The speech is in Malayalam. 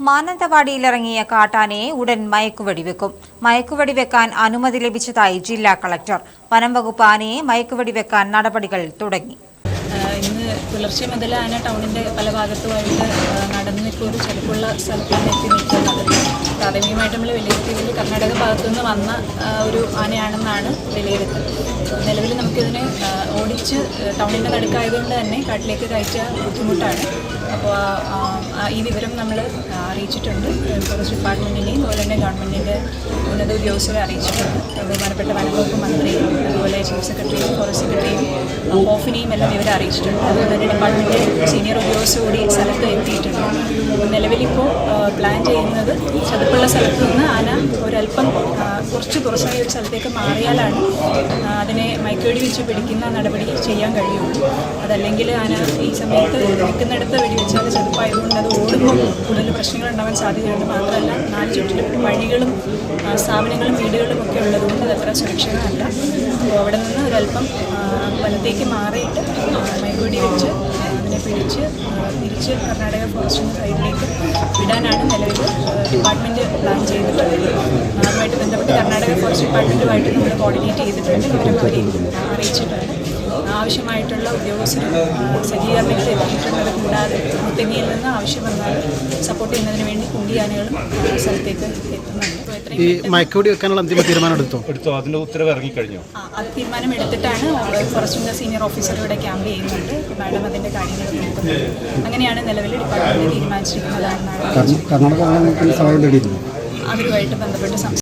മാനന്തവാടിയിലിറങ്ങിയ കാട്ടാനയെ ഉടൻ മയക്കുവെടി വെക്കും മയക്കുവെടി വെക്കാൻ അനുമതി ലഭിച്ചതായി ജില്ലാ കളക്ടർ. വനം വകുപ്പ് ആനയെ മയക്കുവെടി വെക്കാൻ നടപടികൾ തുടങ്ങി. ഇന്ന് പുലർച്ചെ മുതൽ ആന ടൗണിന്റെ പല ഭാഗത്തുമായിട്ട് നടന്നിപ്പോൾ ഒരു ചെലപ്പുള്ള സ്ഥലത്താണ് എത്തി നിൽക്കുന്നത്. പ്രാഥമികമായിട്ട് നമ്മൾ വിലയിരുത്തിയതിൽ കർണാടക ഭാഗത്തു നിന്ന് വന്ന ഒരു ആനയാണെന്നാണ് വിലയിരുത്തൽ. നിലവിൽ നമുക്കിതിനെ ഓടിച്ച് ടൗണിന്റെ നടുക്കായതുകൊണ്ട് തന്നെ കാട്ടിലേക്ക് കയറ്റാൻ ബുദ്ധിമുട്ടാണ്. അപ്പോൾ ഈ വിവരം നമ്മൾ അറിയിച്ചിട്ടുണ്ട്. ഫോറസ്റ്റ് ഡിപ്പാർട്ട്മെന്റിനെയും അതുപോലെ തന്നെ ഗവൺമെന്റിന്റെ ഉന്നത ഉദ്യോഗസ്ഥരെ അറിയിച്ചിട്ടുണ്ട്. ബഹുമാനപ്പെട്ട വനംവകുപ്പ് മന്ത്രിയും അതുപോലെ ചീഫ് സെക്രട്ടറിയും ഓഫിനെയും എല്ലാം ഇവരെ അറിയിച്ചിട്ടുണ്ട്. അതുപോലെ തന്നെ ഡിപ്പാർട്ട്മെന്റ് സീനിയർ ഉദ്യോഗസ്ഥ കൂടി സ്ഥലത്ത് എത്തിയിട്ടുണ്ട്. നിലവിലിപ്പോൾ പ്ലാൻ ചെയ്യുന്നത് ചതുപ്പുള്ള സ്ഥലത്ത് നിന്ന് ആന ഒരല്പം കുറച്ച് തുറസായ ഒരു സ്ഥലത്തേക്ക് മാറിയാലാണ് അതിനെ മയക്കുവെടി വെച്ച് പിടിക്കുന്ന നടപടി ചെയ്യാൻ കഴിയുള്ളൂ. അതല്ലെങ്കിൽ ആന ഈ സമയത്ത് നിൽക്കുന്നിടത്ത് വെടിവെച്ചാൽ ചെറുപ്പമായതുകൊണ്ട് അത് ഓടുമ്പോൾ കൂടുതൽ പ്രശ്നങ്ങൾ ഉണ്ടാവാൻ സാധ്യതയുണ്ട്. മാത്രമല്ല നാല് ചുറ്റിലും വഴികളും സ്ഥാപനങ്ങളും വീടുകളും ഒക്കെ ഉള്ളതുകൊണ്ട് അത് അത്ര സുരക്ഷിതമല്ല. അപ്പോൾ അവിടെ നിന്ന് ഒരല്പം വലത്തേക്ക് മാറിയിട്ട് മയക്കുവെടി വെച്ച് അതിനെ പിടിച്ച് തിരിച്ച് കർണാടക ഫോറസ്റ്റിന്റെ സൈഡിലേക്ക് വിടാനാണ് നിലവിൽ ഡിപ്പാർട്ട്മെന്റ് പ്ലാൻ ചെയ്തിട്ടുള്ളത്. ഫോറസ്റ്റ് ഡിപ്പാർട്ട്മെന്റുമായിട്ട് നമ്മൾ കോർഡിനേറ്റ് ചെയ്തിട്ടുണ്ട്. വിവരം അവരെ അറിയിച്ചിട്ടുണ്ട്. ആവശ്യമായിട്ടുള്ള ഉദ്യോഗസ്ഥരും സജ്ജീകരണങ്ങൾ എത്തിയിട്ടുള്ളത് കൂടാതെ മുത്തങ്ങിയിൽ നിന്ന് ആവശ്യം വന്നാൽ സപ്പോർട്ട് ചെയ്യുന്നതിന് വേണ്ടി കുണ്ടിയാനകളും ആ, സ്ഥലത്തേക്ക് എത്തുന്നുണ്ട്. ഈ മയക്കുവെടി വെക്കാനുള്ള അന്തിമ തീരുമാനം എടുത്തോ? എടുത്തോ. അതിന്റെ ഉത്തരവ് ഇറങ്ങിക്കഴിഞ്ഞു ആ, അത് തീരുമാനം എടുത്തിട്ടാണ് ഫോറസ്റ്റിന്റെ സീനിയർ ഓഫീസർ ഇവിടെ ക്യാമ്പ് ചെയ്യുന്നുണ്ട്. മാഡം അതിന്റെ കാര്യങ്ങൾ നോക്കുന്നുണ്ട് അങ്ങനെയാണ് നിലവിൽ ഡിപ്പാർട്ട്മെന്റ് തീരുമാനിച്ചിരിക്കുന്നത് അതുമായിട്ട് അവരുമായിട്ട് ബന്ധപ്പെട്ട് സംസാരിച്ചു